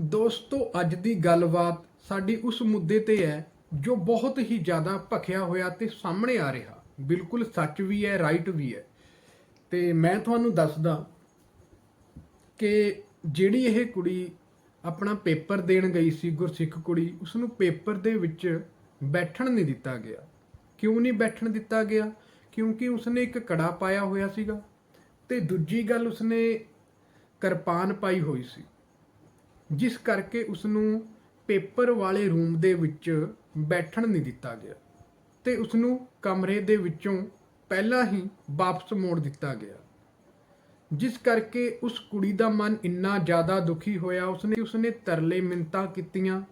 ਦੋਸਤੋ, ਅੱਜ ਦੀ ਗੱਲਬਾਤ ਸਾਡੀ ਉਸ ਮੁੱਦੇ ਤੇ ਹੈ ਜੋ ਬਹੁਤ ਹੀ ਜ਼ਿਆਦਾ ਭਖਿਆ ਹੋਇਆ ਤੇ ਸਾਹਮਣੇ ਆ ਰਿਹਾ। ਬਿਲਕੁਲ ਸੱਚ ਵੀ ਹੈ ਰਾਈਟ ਵੀ ਹੈ। ਤੇ ਮੈਂ ਤੁਹਾਨੂੰ ਦੱਸਦਾ ਕਿ ਜਿਹੜੀ ਇਹ ਕੁੜੀ ਆਪਣਾ ਪੇਪਰ ਦੇਣ ਗਈ ਸੀ, ਗੁਰਸਿੱਖ ਕੁੜੀ ਉਸ ਨੂੰ ਪੇਪਰ ਦੇ ਵਿੱਚ ਬੈਠਣ ਨਹੀਂ ਦਿੱਤਾ ਗਿਆ। ਕਿਉਂ ਨਹੀਂ ਬੈਠਣ ਦਿੱਤਾ ਗਿਆ? ਕਿਉਂਕਿ ਉਸਨੇ ਇੱਕ ਕੜਾ ਪਾਇਆ ਹੋਇਆ ਸੀਗਾ ਤੇ ਦੂਜੀ ਗੱਲ ਉਸਨੇ ਕਿਰਪਾਨ ਪਾਈ ਹੋਈ ਸੀ। ਜਿਸ ਕਰਕੇ ਉਸ ਨੂੰ ਪੇਪਰ ਵਾਲੇ ਰੂਮ ਦੇ ਵਿੱਚ ਬੈਠਣ ਨਹੀਂ ਦਿੱਤਾ ਗਿਆ ਤੇ ਉਸ ਨੂੰ ਕਮਰੇ ਦੇ ਵਿੱਚੋਂ ਪਹਿਲਾਂ ਹੀ ਵਾਪਸ ਮੋੜ ਦਿੱਤਾ ਗਿਆ। ਜਿਸ ਕਰਕੇ ਉਸ ਕੁੜੀ ਦਾ ਮਨ ਇੰਨਾ ਜ਼ਿਆਦਾ ਦੁਖੀ ਹੋਇਆ, ਉਸਨੇ ਉਸਨੇ ਤਰਲੇ ਮਿੰਤਾ ਕੀਤੀਆਂ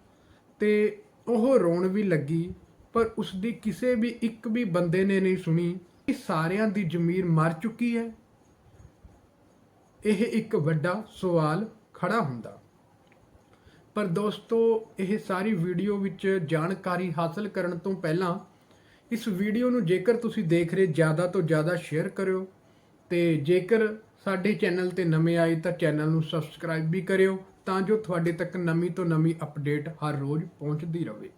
ਤੇ ਉਹ ਰੋਣ ਵੀ ਲੱਗੀ, ਪਰ ਉਸ ਦੀ ਕਿਸੇ ਵੀ ਇੱਕ ਵੀ ਬੰਦੇ ਨੇ ਨਹੀਂ ਸੁਣੀ ਕਿ ਸਾਰਿਆਂ ਦੀ ਜ਼ਮੀਰ ਮਰ ਚੁੱਕੀ ਹੈ। ਇਹ ਇੱਕ ਵੱਡਾ ਸਵਾਲ ਖੜਾ ਹੁੰਦਾ। ਪਰ ਦੋਸਤੋ, ਇਹ ਸਾਰੀ ਵੀਡੀਓ ਵਿੱਚ ਜਾਣਕਾਰੀ ਹਾਸਲ ਕਰਨ ਤੋਂ ਪਹਿਲਾਂ ਇਸ ਵੀਡੀਓ ਨੂੰ ਜੇਕਰ ਤੁਸੀਂ ਦੇਖ ਰਹੇ ਜ਼ਿਆਦਾ ਤੋਂ ਜ਼ਿਆਦਾ ਸ਼ੇਅਰ ਕਰਿਓ ਤੇ ਜੇਕਰ ਸਾਡੇ ਚੈਨਲ ਤੇ ਨਵੇਂ ਆਏ ਤਾਂ ਚੈਨਲ ਨੂੰ ਸਬਸਕ੍ਰਾਈਬ ਵੀ ਕਰਿਓ ਤਾਂ ਜੋ ਤੁਹਾਡੇ ਤੱਕ ਨਵੀਂ ਤੋਂ ਨਵੀਂ ਅਪਡੇਟ ਹਰ ਰੋਜ਼ ਪਹੁੰਚਦੀ ਰਹੇ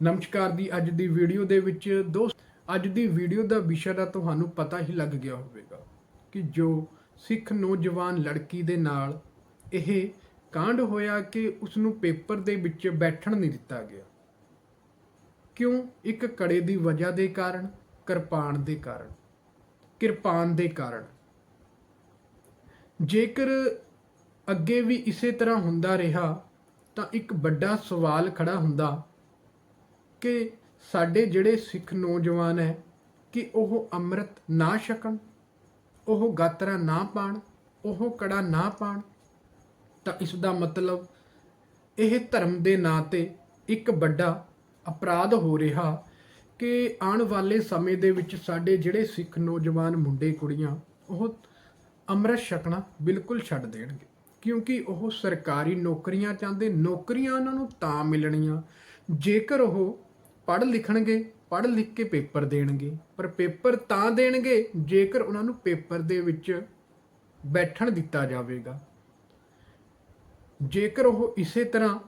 ਨਮਸਕਾਰ ਦੀ ਅੱਜ ਦੀ ਵੀਡੀਓ ਦੇ ਵਿੱਚ ਦੋਸਤ, ਅੱਜ ਦੀ ਵੀਡੀਓ ਦਾ ਵਿਸ਼ਾ ਦਾ ਤੁਹਾਨੂੰ ਪਤਾ ਹੀ ਲੱਗ ਗਿਆ ਹੋਵੇਗਾ ਕਿ ਜੋ ਸਿੱਖ ਨੌਜਵਾਨ ਲੜਕੀ ਦੇ ਨਾਲ ਇਹ ਕਾਂਡ ਹੋਇਆ ਕਿ ਉਸ ਨੂੰ ਪੇਪਰ ਦੇ ਵਿੱਚ ਬੈਠਣ ਨਹੀਂ ਦਿੱਤਾ ਗਿਆ। ਕਿਉਂ? ਇੱਕ ਕੜੇ ਦੀ ਵਜ੍ਹਾ ਦੇ ਕਾਰਨ, ਕਿਰਪਾਨ ਦੇ ਕਾਰਨ। ਕਿਰਪਾਨ ਦੇ ਕਾਰਨ। ਜੇਕਰ ਅੱਗੇ ਵੀ ਇਸੇ ਤਰ੍ਹਾਂ ਹੁੰਦਾ ਰਿਹਾ, ਤਾਂ ਇੱਕ ਵੱਡਾ ਸਵਾਲ ਖੜਾ ਹੁੰਦਾ ਕਿ ਸਾਡੇ ਜਿਹੜੇ ਸਿੱਖ ਨੌਜਵਾਨ ਹੈ, ਕਿ ਉਹ ਅੰਮ੍ਰਿਤ ਨਾ ਛਕਣ, ਉਹ ਗਾਤਰਾ ਨਾ ਪਾਣ, ਉਹ ਕੜਾ ਨਾ ਪਾਣ ਤਾਂ ਇਸ ਦਾ ਮਤਲਬ ਇਹ ਧਰਮ ਦੇ ਨਾਂ ਤੇ ਇੱਕ ਵੱਡਾ ਅਪਰਾਧ ਹੋ ਰਿਹਾ ਕਿ ਆਉਣ ਵਾਲੇ ਸਮੇਂ ਦੇ ਵਿੱਚ ਸਾਡੇ ਜਿਹੜੇ ਸਿੱਖ ਨੌਜਵਾਨ ਮੁੰਡੇ ਕੁੜੀਆਂ, ਉਹ ਅੰਮ੍ਰਿਤ ਛਕਣਾ ਬਿਲਕੁਲ ਛੱਡ ਦੇਣਗੇ। ਕਿਉਂਕਿ ਉਹ ਸਰਕਾਰੀ ਨੌਕਰੀਆਂ ਚਾਹੁੰਦੇ, ਨੌਕਰੀਆਂ ਉਹਨਾਂ ਨੂੰ ਤਾਂ ਮਿਲਣੀਆਂ। ਜੇਕਰ ਉਹ ਪੜ੍ਹ ਲਿਖਣਗੇ, ਪੜ੍ਹ ਲਿਖ ਕੇ ਪੇਪਰ ਦੇਣਗੇ, ਪਰ ਪੇਪਰ ਤਾਂ ਦੇਣਗੇ ਜੇਕਰ ਉਹਨਾਂ ਨੂੰ ਪੇਪਰ ਦੇ ਵਿੱਚ ਬੈਠਣ ਦਿੱਤਾ ਜਾਵੇਗਾ। ਜੇਕਰ ਉਹ ਇਸੇ ਤਰ੍ਹਾਂ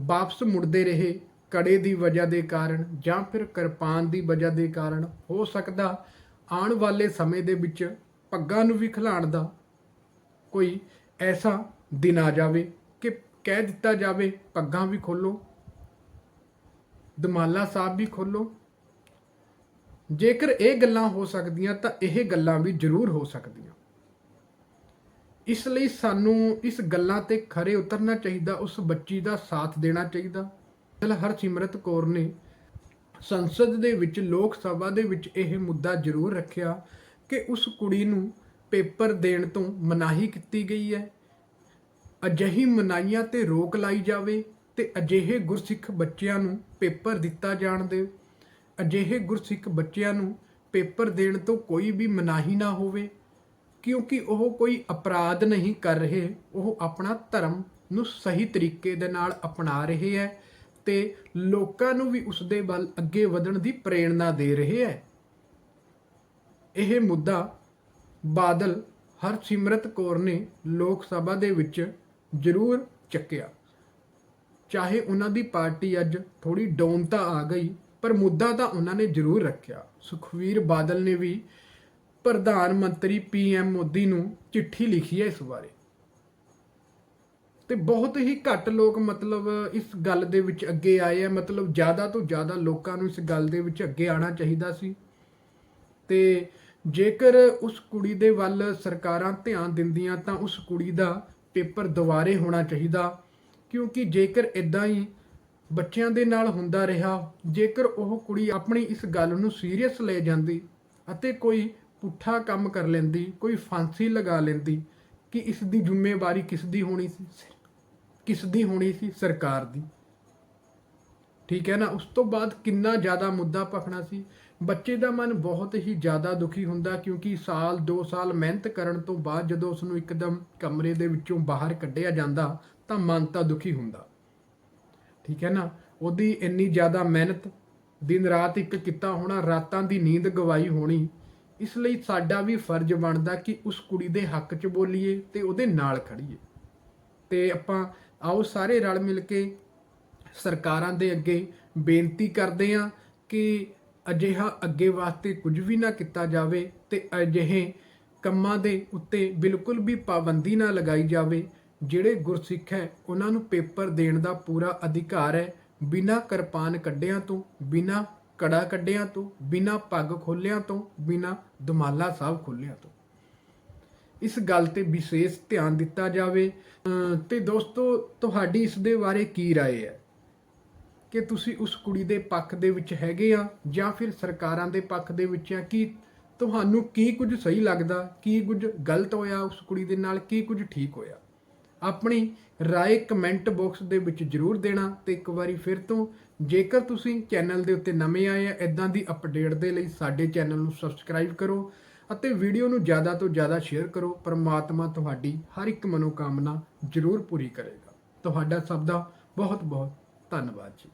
ਵਾਪਸ ਮੁੜਦੇ ਰਹੇ ਕੜੇ ਦੀ ਵਜ੍ਹਾ ਦੇ ਕਾਰਨ ਜਾਂ ਫਿਰ ਕਿਰਪਾਨ ਦੀ ਵਜ੍ਹਾ ਦੇ ਕਾਰਨ, ਹੋ ਸਕਦਾ ਆਉਣ ਵਾਲੇ ਸਮੇਂ ਦੇ ਵਿੱਚ ਪੱਗਾਂ ਨੂੰ ਵੀ ਖਿਲਾਣ ਦਾ ਕੋਈ ਐਸਾ ਦਿਨ ਆ ਜਾਵੇ ਕਿ ਕਹਿ ਦਿੱਤਾ ਜਾਵੇ, ਪੱਗਾਂ ਵੀ ਖੋਲੋ ਦਮਾਲਾ ਸਾਹਿਬ ਵੀ ਖੋਲੋ ਜੇਕਰ ਇਹ ਗੱਲਾਂ ਹੋ ਸਕਦੀਆਂ ਤਾਂ ਇਹ ਗੱਲਾਂ ਵੀ ਜ਼ਰੂਰ ਹੋ ਸਕਦੀਆਂ। ਇਸ ਲਈ ਸਾਨੂੰ ਇਸ ਗੱਲਾਂ ਤੇ ਖਰੇ ਉਤਰਨਾ ਚਾਹੀਦਾ, ਉਸ ਬੱਚੀ ਦਾ ਸਾਥ ਦੇਣਾ ਚਾਹੀਦਾ। ਚਲ ਹਰਸਿਮਰਤ ਕੌਰ ਨੇ ਸੰਸਦ ਦੇ ਵਿੱਚ, ਲੋਕ ਸਭਾ ਦੇ ਵਿੱਚ ਇਹ ਮੁੱਦਾ ਜ਼ਰੂਰ ਰੱਖਿਆ ਕਿ ਉਸ ਕੁੜੀ ਨੂੰ ਪੇਪਰ ਦੇਣ ਤੋਂ ਮਨਾਹੀ ਕੀਤੀ ਗਈ ਹੈ। ਅਜਿਹੀ ਮਨਾਈਆਂ ਤੇ ਰੋਕ ਲਾਈ ਜਾਵੇ ਤੇ ਅਜਿਹੇ ਗੁਰਸਿੱਖ ਬੱਚਿਆਂ ਨੂੰ ਪੇਪਰ ਦਿੱਤਾ ਜਾਣ ਦੇ। ਅਜਿਹੇ ਗੁਰਸਿੱਖ ਬੱਚਿਆਂ ਨੂੰ ਪੇਪਰ ਦੇਣ ਤੋਂ ਕੋਈ ਵੀ ਮਨਾਹੀ ਨਾ ਹੋਵੇ। ਕਿਉਂਕਿ ਉਹ ਕੋਈ ਅਪਰਾਧ ਨਹੀਂ ਕਰ ਰਹੇ, ਉਹ ਆਪਣਾ ਧਰਮ ਨੂੰ ਸਹੀ ਤਰੀਕੇ ਦੇ ਨਾਲ ਅਪਣਾ ਰਹੇ ਹੈ ਤੇ ਲੋਕਾਂ ਨੂੰ ਵੀ ਉਸ ਦੇ ਵੱਲ ਅੱਗੇ ਵਧਣ ਦੀ ਪ੍ਰੇਰਣਾ ਦੇ ਰਹੇ ਹੈ। ਇਹ ਮੁੱਦਾ ਬਾਦਲ ਹਰਸਿਮਰਤ ਕੌਰ ਨੇ ਲੋਕ ਸਭਾ ਦੇ ਵਿੱਚ ਜ਼ਰੂਰ ਚੱਕਿਆ। ਚਾਹੇ ਉਹਨਾਂ ਦੀ ਪਾਰਟੀ ਅੱਜ ਥੋੜੀ ਡਾਊਨ ਤਾਂ ਆ ਗਈ, ਪਰ ਮੁੱਦਾ ਤਾਂ ਉਹਨਾਂ ਨੇ ਜ਼ਰੂਰ ਰੱਖਿਆ। ਸੁਖਵੀਰ ਬਾਦਲ ਨੇ ਵੀ ਪ੍ਰਧਾਨ ਮੰਤਰੀ ਪੀਐਮ ਮੋਦੀ ਨੂੰ ਚਿੱਠੀ ਲਿਖੀ ਹੈ ਇਸ ਬਾਰੇ। ਤੇ ਬਹੁਤ ਹੀ ਘੱਟ ਲੋਕ ਮਤਲਬ ਇਸ ਗੱਲ ਦੇ ਵਿੱਚ ਅੱਗੇ ਆਏ ਆ। ਮਤਲਬ ਜ਼ਿਆਦਾ ਤੋਂ ਜ਼ਿਆਦਾ ਲੋਕਾਂ ਨੂੰ ਇਸ ਗੱਲ ਦੇ ਵਿੱਚ ਅੱਗੇ ਆਉਣਾ ਚਾਹੀਦਾ ਸੀ। ਤੇ ਜੇਕਰ ਉਸ ਕੁੜੀ ਦੇ ਵੱਲ ਸਰਕਾਰਾਂ ਧਿਆਨ ਦਿੰਦੀਆਂ ਤਾਂ ਉਸ ਕੁੜੀ ਦਾ ਪੇਪਰ ਦੁਬਾਰੇ ਹੋਣਾ ਚਾਹੀਦਾ। ਕਿਉਂਕਿ ਜੇਕਰ ਇਦਾਂ ਹੀ ਬੱਚਿਆਂ ਦੇ ਨਾਲ ਹੁੰਦਾ ਰਿਹਾ, ਜੇਕਰ ਉਹ ਕੁੜੀ ਆਪਣੀ ਇਸ ਗੱਲ ਨੂੰ ਸੀਰੀਅਸ ਲੈ ਜਾਂਦੀ ਅਤੇ ਕੋਈ ਪੁੱਠਾ ਕੰਮ ਕਰ ਲੈਂਦੀ, ਕੋਈ ਫਾਂਸੀ ਲਗਾ ਲੈਂਦੀ ਕਿ ਇਸ ਦੀ ਜ਼ਿੰਮੇਵਾਰੀ ਕਿਸ ਦੀ ਹੋਣੀ ਸੀ ਕਿਸ ਦੀ ਹੋਣੀ ਸੀ ਸਰਕਾਰ ਦੀ। ਠੀਕ ਹੈ ਨਾ? ਉਸ ਤੋਂ ਬਾਅਦ ਕਿੰਨਾ ਜ਼ਿਆਦਾ ਮੁੱਦਾ ਭਖਣਾ ਸੀ। ਬੱਚੇ ਦਾ ਮਨ ਬਹੁਤ ਹੀ ਜ਼ਿਆਦਾ ਦੁਖੀ ਹੁੰਦਾ ਕਿਉਂਕਿ ਸਾਲ 2 ਸਾਲ ਮਿਹਨਤ ਕਰਨ ਤੋਂ ਬਾਅਦ ਜਦੋਂ ਉਸ ਨੂੰ ਇੱਕਦਮ ਕਮਰੇ ਦੇ ਵਿੱਚੋਂ ਬਾਹਰ ਕੱਢਿਆ ਜਾਂਦਾ ਤਾਂ ਮਨ ਤਾਂ ਦੁਖੀ ਹੁੰਦਾ। ਠੀਕ ਹੈ ਨਾ? ਉਹਦੀ ਇੰਨੀ ਜ਼ਿਆਦਾ ਮਿਹਨਤ, ਦਿਨ ਰਾਤ ਇੱਕ ਕੀਤਾ ਹੋਣਾ, ਰਾਤਾਂ ਦੀ ਨੀਂਦ ਗਵਾਈ ਹੋਣੀ ਇਸ ਲਈ ਸਾਡਾ ਵੀ ਫਰਜ਼ ਬਣਦਾ ਕਿ ਉਸ ਕੁੜੀ ਦੇ ਹੱਕ 'ਚ ਬੋਲੀਏ ਤੇ ਉਹਦੇ ਨਾਲ ਖੜੀਏ। ਤੇ ਆਪਾਂ ਆਓ ਸਾਰੇ ਰਲ ਮਿਲ ਕੇ ਸਰਕਾਰਾਂ ਦੇ ਅੱਗੇ ਬੇਨਤੀ ਕਰਦੇ ਹਾਂ ਕਿ ਅਜਿਹਾ ਅੱਗੇ ਵਾਸਤੇ ਕੁਝ ਵੀ ਨਾ ਕੀਤਾ ਜਾਵੇ ਤੇ ਅਜਿਹੇ ਕੰਮਾਂ ਦੇ ਉੱਤੇ ਬਿਲਕੁਲ ਵੀ ਪਾਬੰਦੀ ਨਾ ਲਗਾਈ ਜਾਵੇ, ਜਿਹੜੇ ਗੁਰਸਿੱਖ ਹੈ, ਉਹਨਾਂ ਨੂੰ ਪੇਪਰ ਦੇਣ ਦਾ ਪੂਰਾ ਅਧਿਕਾਰ ਹੈ, ਬਿਨਾਂ ਕਿਰਪਾਨ ਕੱਢਿਆਂ ਤੋਂ, ਬਿਨਾਂ ਕੜਾ ਕੱਢਿਆਂ ਤੋਂ ਬਿਨਾਂ ਪੱਗ ਖੋਲਿਆਂ ਤੋਂ ਬਿਨਾਂ ਦਮਾਲਾ ਸਾਹਿਬ ਖੋਲਿਆਂ ਤੋਂ ਇਸ ਗੱਲ ਤੇ ਵਿਸ਼ੇਸ਼ ਧਿਆਨ ਦਿੱਤਾ ਜਾਵੇ ਅਮ ਤੇ ਦੋਸਤੋ ਤੁਹਾਡੀ ਇਸ ਦੇ ਬਾਰੇ ਕੀ رائے ਹੈ ਕਿ ਤੁਸੀਂ ਉਸ ਕੁੜੀ ਦੇ ਪੱਖ ਦੇ ਵਿੱਚ ਹੈਗੇ ਆ ਜਾਂ ਫਿਰ ਸਰਕਾਰਾਂ ਦੇ ਪੱਖ ਦੇ ਵਿੱਚ ਆ ਕਿ ਤੁਹਾਨੂੰ ਕੀ ਕੁਝ ਸਹੀ ਲੱਗਦਾ ਕੀ ਕੁਝ ਗਲਤ ਹੋਇਆ ਉਸ ਕੁੜੀ ਦੇ ਨਾਲ ਕੀ ਕੁਝ ਠੀਕ ਹੋਇਆ ਆਪਣੀ ਰਾਏ ਕਮੈਂਟ ਬਾਕਸ ਦੇ ਵਿੱਚ ਜਰੂਰ ਦੇਣਾ ਤੇ ਇੱਕ ਵਾਰੀ ਫਿਰ ਤੋਂ ਜੇਕਰ ਤੁਸੀਂ ਚੈਨਲ ਦੇ ਉੱਤੇ ਨਵੇਂ ਆਏ ਆ ਇਦਾਂ ਦੀ ਅਪਡੇਟ ਦੇ ਲਈ ਸਾਡੇ ਚੈਨਲ ਨੂੰ ਸਬਸਕ੍ਰਾਈਬ ਕਰੋ ਅਤੇ ਵੀਡੀਓ ਨੂੰ ਜ਼ਿਆਦਾ ਤੋਂ ਜ਼ਿਆਦਾ ਸ਼ੇਅਰ ਕਰੋ। ਪਰਮਾਤਮਾ ਤੁਹਾਡੀ ਹਰ ਇੱਕ ਮਨੋਕਾਮਨਾ ਜਰੂਰ ਪੂਰੀ ਕਰੇਗਾ। ਤੁਹਾਡਾ ਸਭ ਦਾ ਬਹੁਤ ਬਹੁਤ ਧੰਨਵਾਦ ਜੀ।